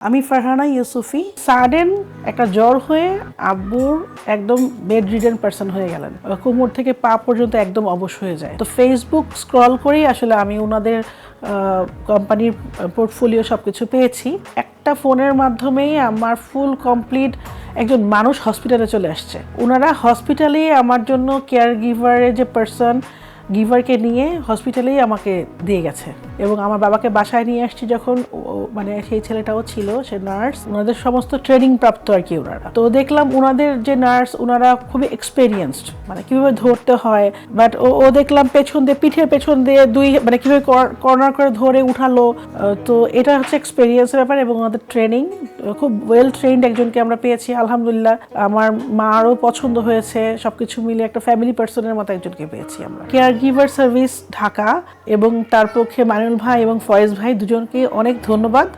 আমি ফারহানা ইউসুফি। সাডেন একটা জ্বর হয়ে আব্বুর একদম বেড রিডেন পার্সন হয়ে গেলেন। কোমর থেকে পা পর্যন্ত একদম অবশ হয়ে যায়। তো ফেসবুক স্ক্রল করেই আসলে আমি ওনাদের কোম্পানির পোর্টফোলিও সব কিছু পেয়েছি। একটা ফোনের মাধ্যমেই আমার ফুল কমপ্লিট একজন মানুষ হসপিটালে চলে আসছে। ওনারা হসপিটালে আমার জন্য কেয়ার গিভারের যে পার্সন গিভারকে নিয়ে হসপিটালেই আমাকে দিয়ে গেছে। এবং আমার বাবাকে বাসায় নিয়ে আসছি যখন মানে সেই ছেলেটাও ছিল, সে নার্স, ওনাদের সমস্ত ট্রেনিং প্রাপ্ত আর কি ওনারা। তো দেখলাম ওনাদের যে নার্স, ওনারা খুবই এক্সপেরিয়েন্সড মানে কীভাবে ধরতে হয় বাট ও দেখলাম পেছন দিয়ে, পিঠের পেছন দিয়ে দুই মানে কীভাবে কর্নার করে ধরে উঠালো। তো এটা হচ্ছে এক্সপেরিয়েন্সের ব্যাপার এবং ওনাদের ট্রেনিং খুব ওয়েল ট্রেন্ড একজনকে আমরা পেয়েছি, আলহামদুলিল্লাহ। আমার মারও পছন্দ হয়েছে সব কিছু মিলে একটা ফ্যামিলি পার্সনের মতো একজনকে পেয়েছি আমরা। কেয়ার গিভার সার্ভিস ঢাকা এবং তার পক্ষে মানুল ভাই এবং ফয়েজ ভাই দুজনকে অনেক ধন্যবাদ।